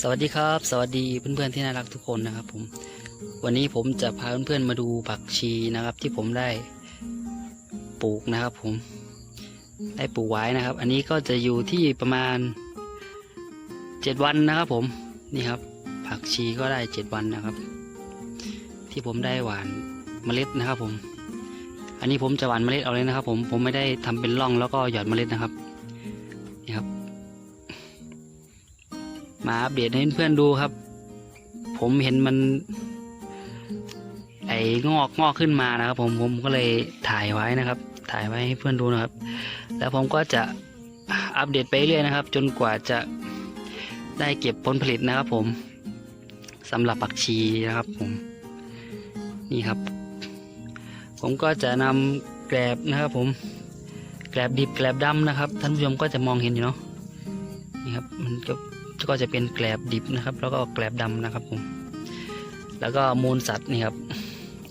สวัสดีครับ สวัสดีเพื่อนๆที่น่ารักทุกคนนะครับผมวันนี้ผมจะพาเพื่อนๆมาดูผักชีนะครับ ที่ผมได้ปลูกนะครับ ผมได้ปลูกไว้นะครับ อันนี้ก็จะอยู่ที่ประมาณเจ็ดวันนะครับ ผมนี่ครับ ผักชีก็ได้เจ็ดวันนะครับ ที่ผมได้หวานเมล็ดนะครับ ผม อันนี้ผมจะหวานเมล็ดเอาเลยนะครับ ผมผมไม่ได้ทำเป็นร่องแล้วก็หยอดเมล็ดนะครับนี่ครับ มาอัปเดตให้เพื่อนๆดูครับ ผมเห็นมัน ไอ้งอกงอกขึ้นมานะครับผมผมก็เลยถ่ายไว้นะครับ ถ่ายไว้ให้เพื่อนดูนะครับ แล้วผมก็จะอัปเดตไปเรื่อยนะครับ จนกว่าจะได้เก็บผลผลิตนะครับ ผมสำหรับปักชีนะครับผมนี่ครับ ผมก็จะนำแกลบนะครับ ผมแกลบดิบแกลบดำนะครับ ท่านผู้ชมก็จะมองเห็นอยู่เนาะนี่ครับ มันก็ ก็จะเป็นแกลบดิบนะครับ แล้วก็แกลบดำนะครับผม แล้วก็มูลสัตว์นี่ครับ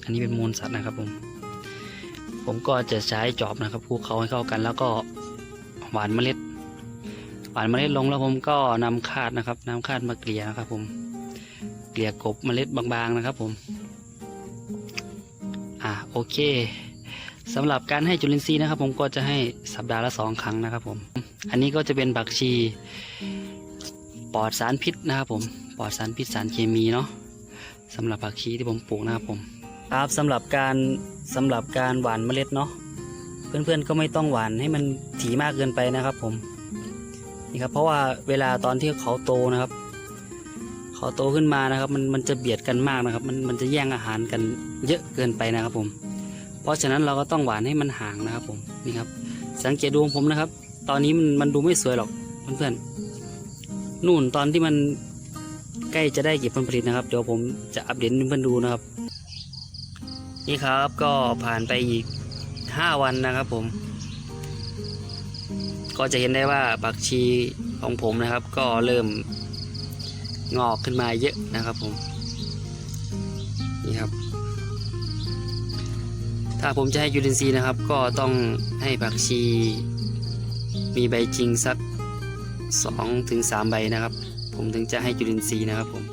อันนี้เป็นมูลสัตว์นะครับผม ผมก็จะใช้จอบนะครับคลุกเขาให้เข้ากัน แล้วก็หวานเมล็ด หวานเมล็ดลงแล้วผมก็นำคาดนะครับนำคาดมาเกลี่ยนะครับ ผม เกลี่ยกบเมล็ดบางๆนะครับผม อะโอเคสำหรับการให้จุลินทรีย์นะครับ ผมก็จะให้สัปดาห์ละสองครั้งนะครับผม อันนี้ก็จะเป็นผักชี ปลอดสารพิษนะครับผมปลอดสารพิษสารเคมีเนาะสำหรับผักชีที่ผมปลูกนะครับผมครับสำหรับการสำหรับการหว่านเมล็ดเนาะเพื่อนๆก็ไม่ต้องหว่านให้มันถี่มากเกินไปนะครับผมนี่ครับเพราะว่าเวลาตอนที่เขาโตนะครับ เขาโตขึ้นมานะครับ มันมันจะเบียดกันมากนะครับ มันมันจะแย่งอาหารกันเยอะเกินไปนะครับผม เพราะฉะนั้นเราก็ต้องหว่านให้มันห่างนะครับผมนี่ครับ สังเกตดูของผมนะครับ ตอนนี้มันมันดูไม่สวยหรอกเพื่อนๆ นู่นตอนที่มันใกล้จะได้เก็บผลผลิตนะครับ เดี๋ยวผมจะอัปเดตให้เพื่อนดูนะครับ นี่ครับก็ผ่านไปอีก5วันนะครับผม ก็จะเห็นได้ว่าผักชีของผมนะครับ ก็เริ่มงอกขึ้นมาเยอะนะครับผมนี่ครับ ถ้าผมจะให้ยูรินทรีนะครับ ก็ต้องให้ผักชี มีใบจริงสัก สองถึงสามใบนะครับ ผมถึงจะให้จุลินทรีย์นะครับผม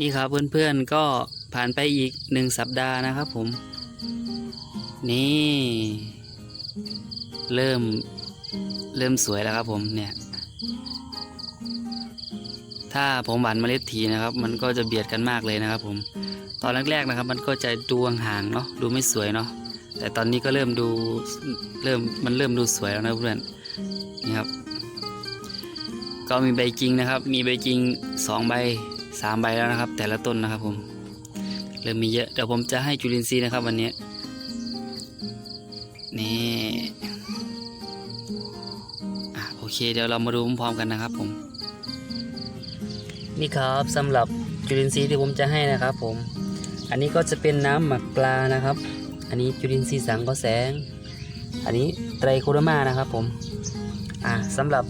นี่ครับเพื่อนๆก็ผ่านไปอีกหนึ่งสัปดาห์นะครับผม นี่ เริ่มเริ่มสวยแล้วครับผมเนี่ย ถ้าผมหว่านเมล็ดทีนะครับ มันก็จะเบียดกันมากเลยนะครับผมตอนแรกๆนะครับ มันก็จะดูห่างๆเนาะดูไม่สวยเนาะแต่ตอนนี้ก็เริ่มดูเริ่มมันเริ่มดูสวยแล้วนะเพื่อนนี่ครับ ก็มีใบจริงนะครับ มีใบจริงสองใบสามใบแล้วนะครับ แต่ละต้นนะครับผมเริ่มมีเยอะเดี๋ยวผมจะให้จุลินทรีย์นะครับวันนี้นี่อะโอเคเดี๋ยวเรามาดูพร้อมๆกันนะครับผม นี่ครับสำหรับจุลินทรีย์ที่ผมจะให้นะครับ ผม อันนี้ก็จะเป็นน้ำหมักปลานะครับ อันนี้จุลินทรีย์สังก็แสง อันนี้ไตรโคโดมานะครับ ผมอ่าสำหรับ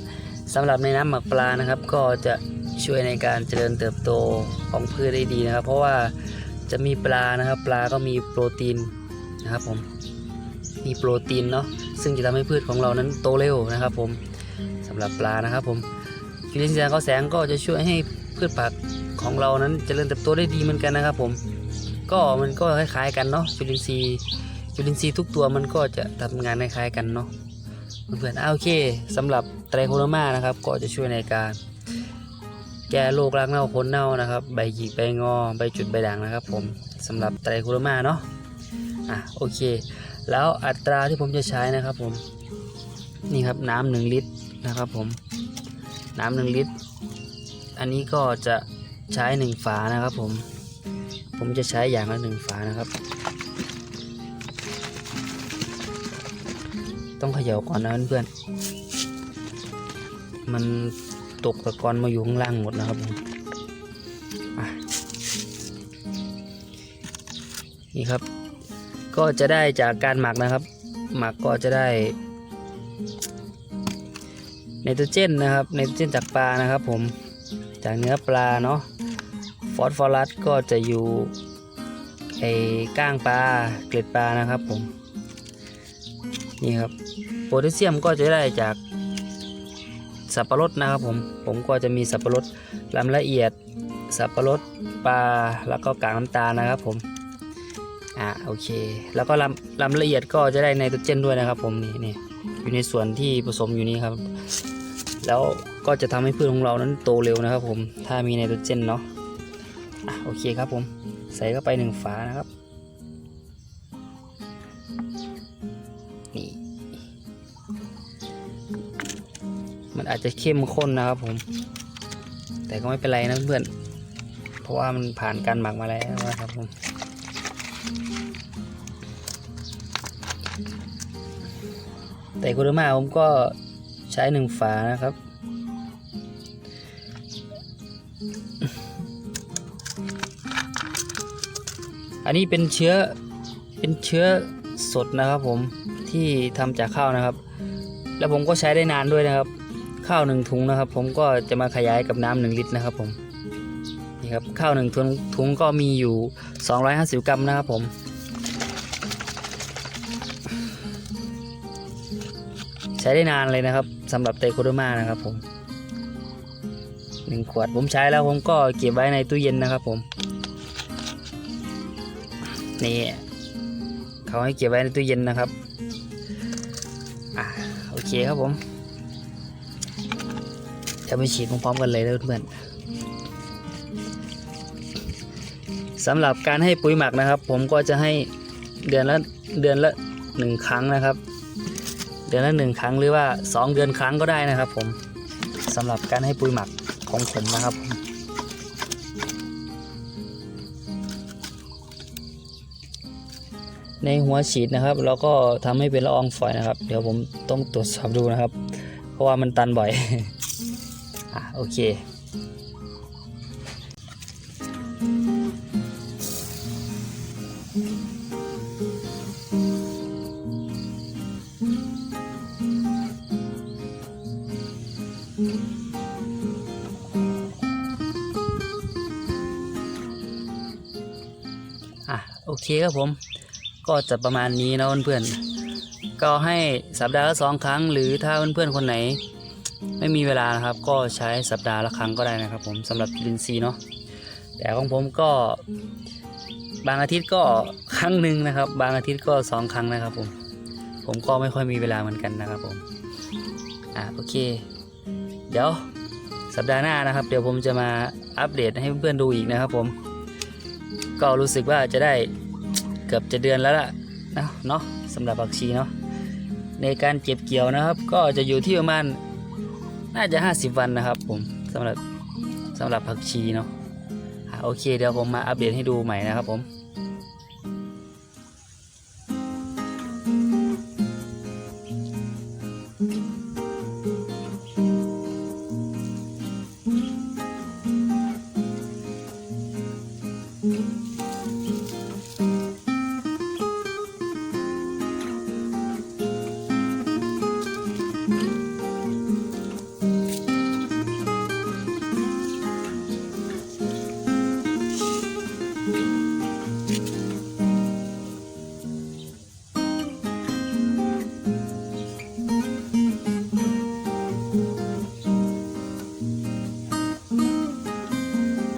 สำหรับในน้ำหมักปลานะครับ ก็จะช่วยในการเจริญเติบโตของพืชได้ดีนะครับ เพราะว่าจะมีปลานะครับ ปลาก็มีโปรตีนนะครับผมมีโปรตีนเนาะซึ่งจะทำให้พืชของเรานั้นโตเร็วนะครับ ผมสำหรับปลานะครับ ผมจุลินทรีย์สังก็แสงก็จะช่วยให้ พืชผักของเรานั้นจเจริญเติบโตได้ดีเหมือนกันนะครับ ผม ก็มันก็คล้ายๆกันเนาะจุลินทรีย์จุลินทรีย์ทุกตัวมันก็จะทำงานคล้ายๆกันเนาะเพื่อนๆอ่าโอเคสำหรับไตรโคโรมานะครับ ก็จะช่วยในการแก้โรครากเน่าคนเน่านะครับใบหยิกใบงอใบจุดใบด่างนะครับ ผมสำหรับไตรโคโรมาเนาะอะโอเค แล้วอัตราที่ผมจะใช้นะครับ ผมนี่ครับน้ำหนึ่งลิตรนะครับ ผมน้ำหนึ่งลิตร อันนี้ก็จะใช้หนึ่งฝานะครับผม ผมจะใช้อย่างละหนึ่งฝานะครับ ต้องเขย่าก่อนนะเพื่อนๆมันตกตะกอนมาอยู่ข้างล่างหมดนะครับผมนี่ครับ ก็จะได้จากการหมักนะครับ หมักก็จะได้ไนโตรเจนนะครับไนโตรเจนจากปลานะครับผม จากเนื้อปลาเนาะฟอสฟอรัสก็จะอยู่ไอ้ก้างปลาเกล็ดปลานะครับผมนี่ครับโพแทสเซียมก็จะได้จากสับปะรดนะครับผมผมก็จะมีสับปะรดลำละเอียดสับปะรดปลาแล้วก็กากน้ำตาลนะครับผมอ่าโอเค แล้วก็ลำลำละเอียดก็จะได้ไนโตรเจนด้วยนะครับผมนี่นี่อยู่ในส่วนที่ผสมอยู่นี้ครับ แล้วก็จะทำให้พืชของเรานั้นโตเร็วนะครับผมถ้ามีไนโตรเจนเนาะอะโอเคครับผมใส่เข้าไปหนึ่งฝานะครับนี่มันอาจจะเข้มข้นนะครับผม แต่ก็ไม่เป็นไรนะเพื่อนเพราะว่ามันผ่านการหมักมาแล้วนะครับผมแต่กุลมาผมก็ใช้หนึ่งฝานะครับ อันนี้เป็นเชื้อเป็นเชื้อสดนะครับผมที่ทำจากข้าวนะครับ แล้วผมก็ใช้ได้นานด้วยนะครับ ข้าวหนึ่งถุงนะครับ ผมก็จะมาขยายกับน้ำหนึ่งลิตรนะครับผมนี่ครับข้าวหนึ่งถุงถุงก็มีอยู่ 250 กรัมนะครับผมใช้ได้นานเลยนะครับสำหรับไตโคโดมานะครับผมหนึ่งขวดผมใช้แล้วผมก็เก็บไว้ในตู้เย็นนะครับผม นี่เขาให้เก็บไว้ในตู้เย็นนะครับอะโอเคครับผมจะไปฉีดพร้อมๆกันเลยนะเพื่อนสำหรับการให้ปุ๋ยหมักนะครับ ผมก็จะให้เดือนละเดือนละหนึ่งครั้งนะครับ เดือนละหนึ่งครั้งหรือว่าสองเดือนครั้งก็ได้นะครับ ผมสำหรับการให้ปุ๋ยหมักของผมนะครับผม ในหัวฉีดนะครับ เราก็ทำให้เป็นละอองฝอยนะครับ เดี๋ยวผมต้องตรวจสอบดูนะครับ เพราะว่ามันตันบ่อยอะโอเคอะโอเคครับผม ก็จะประมาณนี้นะเพื่อนๆก็ให้สัปดาห์ละสองครั้ง หรือถ้าเพื่อนๆคนไหน ไม่มีเวลานะครับ ก็ใช้สัปดาห์ละครั้งก็ได้นะครับ ผมสำหรับจุลินทรีย์เนาะแต่ของผมก็บางอาทิตย์ก็ครั้งหนึ่งนะครับ บางอาทิตย์ก็สองครั้งนะครับผมผมก็ไม่ค่อยมีเวลาเหมือนกันนะครับผมอะโอเค เดี๋ยวสัปดาห์หน้านะครับ เดี๋ยวผมจะมาอัปเดตให้เพื่อนๆดูอีกนะครับผม ก็รู้สึกว่าจะได้ เกือบจะเดือนแล้วล่ะนะเนาะสำหรับผักชีเนาะในการเก็บเกี่ยวนะครับ ก็จะอยู่ที่ประมาณน่าจะ 50 วันนะครับ ผมสำหรับสำหรับผักชีเนาะอะโอเคเดี๋ยวผมมาอัปเดตให้ดูใหม่นะครับผม